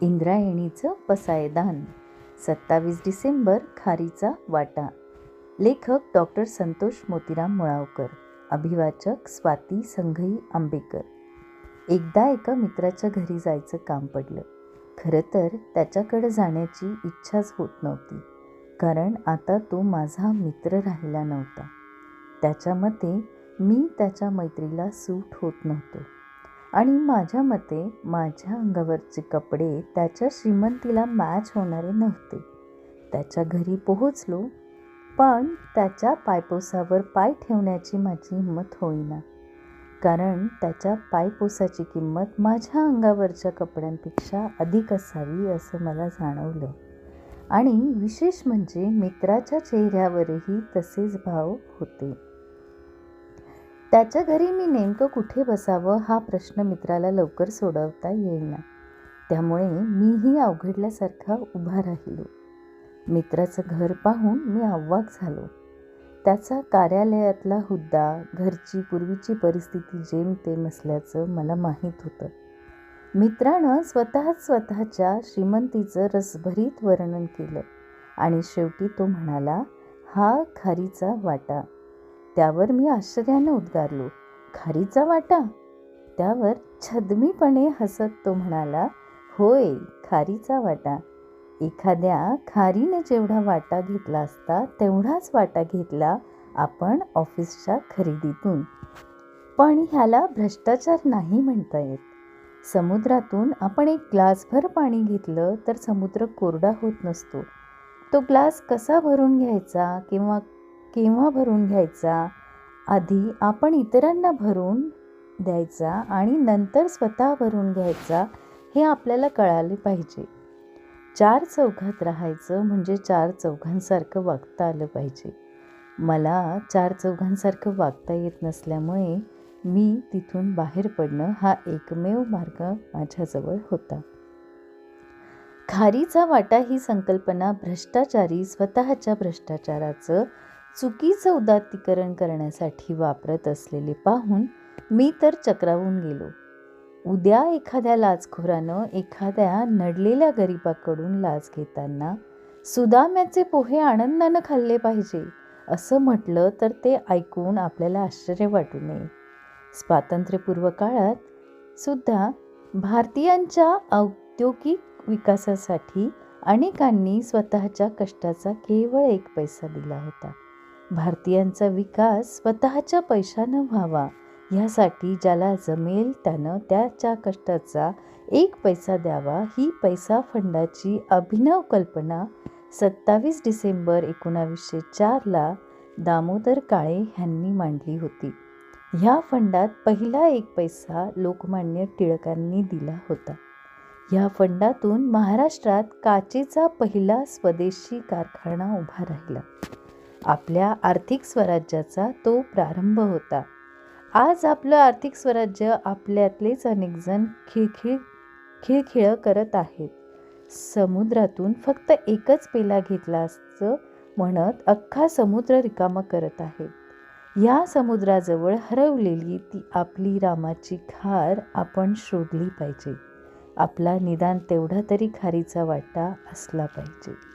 इंद्रायणीचं पसायदान सत्तावीस डिसेंबर खारीचा वाटा. लेखक डॉक्टर संतोष मोतीराम मुळावकर. अभिवाचक स्वाती संघई आंबेकर. एकदा एका मित्राच्या घरी जायचं काम पडलं. खरं तर त्याच्याकडं जाण्याची इच्छाच होत नव्हती. कारण आता तो माझा मित्र राहिला नव्हता. त्याच्या मते मी त्याच्या मैत्रीला सूट होत नव्हतो. आणि माझ्या मते माझ्या अंगावरचे कपडे त्याच्या श्रीमंतीला मॅच होणारे नव्हते. त्याच्या घरी पोहोचलो पण त्याच्या पायपोसावर पाय ठेवण्याची माझी हिंमत होईना. कारण त्याच्या पायपोसाची किंमत माझ्या अंगावरच्या कपड्यांपेक्षा अधिक असावी असं मला जाणवलं. आणि विशेष म्हणजे मित्राच्या चेहऱ्यावरही तसेच भाव होते. त्याच्या घरी मी नेमकं कुठे बसावं हा प्रश्न मित्राला लवकर सोडवता येईना. त्यामुळे मीही अवघडल्यासारखा उभा राहिलो. मित्राचं घर पाहून मी अव्वाक झालो. त्याचा कार्यालयातला हुद्दा घरची पूर्वीची परिस्थिती जेमतेम असल्याचं मला माहीत होतं. मित्रानं स्वतःच स्वतःच्या श्रीमंतीचं रसभरीत वर्णन केलं आणि शेवटी तो म्हणाला हा खारीचा वाटा. त्यावर मी आश्चर्यानं उद्गारलो. खारीचा वाटा? त्यावर छदमीपणे हसत तो म्हणाला होय खारीचा वाटा. एखाद्या खारीने जेवढा वाटा घेतला असता तेवढाच वाटा घेतला आपण ऑफिसच्या खरेदीतून. पण ह्याला भ्रष्टाचार नाही म्हणता येत. समुद्रातून आपण एक ग्लासभर पाणी घेतलं तर समुद्र कोरडा होत नसतो. तो ग्लास कसा भरून घ्यायचा किंवा केव्हा भरून घ्यायचा? आधी आपण इतरांना भरून द्यायचा आणि नंतर स्वतः भरून घ्यायचा हे आपल्याला कळाले पाहिजे. चार चौघात राहायचं म्हणजे चार चौघांसारखं वागता आलं पाहिजे. मला चार चौघांसारखं वागता येत नसल्यामुळे मी तिथून बाहेर पडणं हा एकमेव मार्ग माझ्याजवळ होता. खारीचा वाटा ही संकल्पना भ्रष्टाचारी स्वतःच्या भ्रष्टाचाराचं चुकीचं उदात्तीकरण करण्यासाठी वापरत असलेले पाहून मी तर चक्रावून गेलो. उद्या एखाद्या लाचखोरानं एखाद्या नडलेल्या गरिबाकडून लाच घेताना सुदाम्याचे पोहे आनंदानं खाल्ले पाहिजे असं म्हटलं तर ते ऐकून आपल्याला आश्चर्य वाटू नये. स्वातंत्र्यपूर्व काळात सुद्धा भारतीयांच्या औद्योगिक विकासासाठी अनेकांनी स्वतःच्या कष्टाचा केवळ एक पैसा दिला होता. भारतीयांचा विकास स्वतःच्या पैशानं व्हावा ह्यासाठी ज्याला जमेल त्यानं त्याच्या कष्टाचा एक पैसा द्यावा ही पैसा फंडाची अभिनव कल्पना सत्तावीस डिसेंबर एकोणावीसशे चारला दामोदर काळे ह्यांनी मांडली होती. ह्या फंडात पहिला एक पैसा लोकमान्य टिळकांनी दिला होता. ह्या फंडातून महाराष्ट्रात काचेचा पहिला स्वदेशी कारखाना उभा राहिला. आपल्या आर्थिक स्वराज्याचा तो प्रारंभ होता. आज आपलं आर्थिक स्वराज्य आपल्यातलेच अनेकजण खिळखिळ खिळखिळं करत आहेत. समुद्रातून फक्त एकच पेला घेतला असतं म्हणत अख्खा समुद्र रिकामा करत आहेत या समुद्राजवळ हरवलेली ती आपली रामाची खार आपण शोधली पाहिजे. आपला निदान तेवढा तरी खारीचा वाटा असला पाहिजे.